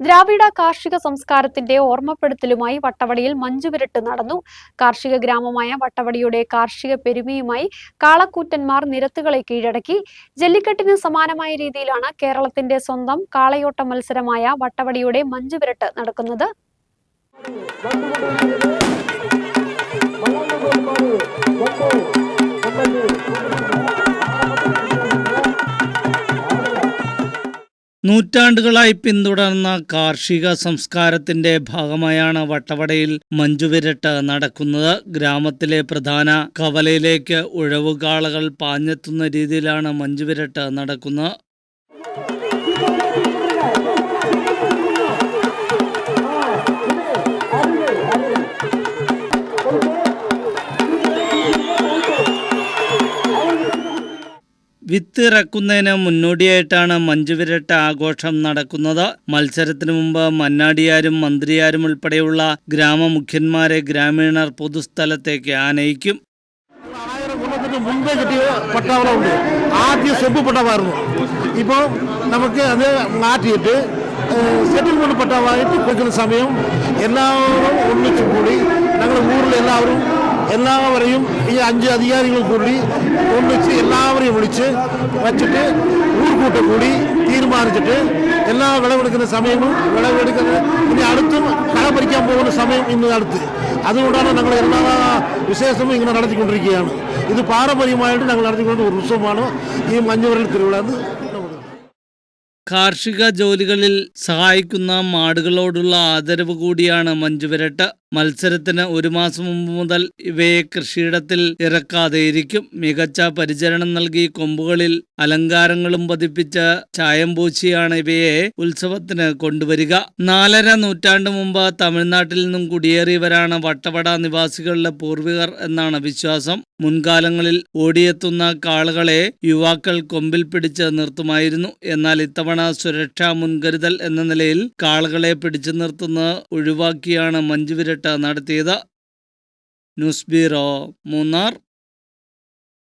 ദ്രാവിഡ കാർഷിക സംസ്കാരത്തിന്റെ ഓർമ്മപ്പെടുത്തലുമായി വട്ടവടിയിൽ മഞ്ചുവിരട്ട് നടന്നു. കാർഷിക ഗ്രാമമായ വട്ടവടിയുടെ കാർഷിക പെരുമയുമായി കാളക്കൂറ്റന്മാർ നിരത്തുകളെ കീഴടക്കി. ജല്ലിക്കെട്ടിന് സമാനമായ രീതിയിലാണ് കേരളത്തിന്റെ സ്വന്തം കാളയോട്ട മത്സരമായ വട്ടവടിയുടെ മഞ്ചുവിരട്ട് നടക്കുന്നത്. നൂറ്റാണ്ടുകളായി പിന്തുടർന്ന കാർഷിക സംസ്കാരത്തിന്റെ ഭാഗമായാണ് വട്ടവടയിൽ മഞ്ചുവിരട്ട് നടക്കുന്നത്. ഗ്രാമത്തിലെ പ്രധാന കവലയിലേക്ക് ഉഴവുകാളകൾ പാഞ്ഞെത്തുന്ന രീതിയിലാണ് മഞ്ചുവിരട്ട് നടക്കുന്നത്. വിത്തിറക്കുന്നതിന് മുന്നോടിയായിട്ടാണ് മഞ്ചുവിരട്ട ആഘോഷം നടക്കുന്നത്. മത്സരത്തിന് മുമ്പ് മന്നാടിയാരും മന്ത്രിയാരും ഉൾപ്പെടെയുള്ള ഗ്രാമമുഖ്യന്മാരെ ഗ്രാമീണർ പൊതുസ്ഥലത്തേക്ക് ആനയിക്കും. മുമ്പേ കിട്ടിയ പട്ടാവളമുണ്ട് ആദ്യം സെബ് പട്ടാവായിരുന്നു ഇപ്പോൾ നമുക്ക് അത് മാറ്റിയിട്ട് സെറ്റിൽമെന്റ് പട്ടാവായിട്ട് കൊടുക്കുന്ന സമയം എല്ലാവരും ഒന്നിച്ചു കൂടി ഞങ്ങളുടെ ഊരിൽ എല്ലാവരും എല്ലാവരെയും ഈ അഞ്ച് അധികാരികൾ കൂടി ഒന്നിച്ച് എല്ലാവരെയും വിളിച്ച് വച്ചിട്ട് ഊർക്കൂട്ടം കൂടി തീരുമാനിച്ചിട്ട് എല്ലാ വിളവെടുക്കുന്ന സമയവും വിളവെടുക്കുന്ന ഇനി അടുത്തും കള പറിക്കാൻ പോകുന്ന സമയം ഇന്ന് അടുത്ത്. അതുകൊണ്ടാണ് ഞങ്ങൾ എല്ലാ വിശേഷവും ഇങ്ങനെ നടത്തിക്കൊണ്ടിരിക്കുകയാണ്. ഇത് പാരമ്പര്യമായിട്ട് ഞങ്ങൾ നടത്തിക്കൊണ്ട് ഒരു ഉത്സവമാണ് ഈ മഞ്ഞുവരൽ തിരുവിഴ കാർഷിക ജോലികളിൽ സഹായിക്കുന്ന മാടുകളോടുള്ള ആദരവ് കൂടിയാണ് മഞ്ചുവിരട്ട്. മത്സരത്തിന് ഒരു മാസം മുമ്പ് മുതൽ ഇവയെ കൃഷിയിടത്തിൽ ഇറക്കാതെയിരിക്കും. മികച്ച പരിചരണം നൽകി കൊമ്പുകളിൽ അലങ്കാരങ്ങളും പതിപ്പിച്ച ചായം പൂച്ചിയാണ് ഇവയെ ഉത്സവത്തിന് കൊണ്ടുവരിക. നാലര നൂറ്റാണ്ട് മുമ്പ് തമിഴ്നാട്ടിൽ നിന്നും കുടിയേറിയവരാണ് വട്ടവട നിവാസികളുടെ പൂർവികർ എന്നാണ് വിശ്വാസം. മുൻകാലങ്ങളിൽ ഓടിയെത്തുന്ന കാളുകളെ യുവാക്കൾ കൊമ്പിൽ പിടിച്ച് നിർത്തുമായിരുന്നു. എന്നാൽ ഇത്തവണ സുരക്ഷാ മുൻകരുതൽ എന്ന നിലയിൽ കാളുകളെ പിടിച്ചു നിർത്തുന്നത് ഒഴിവാക്കിയാണ് മഞ്ചുവിരട്ട് നടത്തിയത്. News bureau Munnar.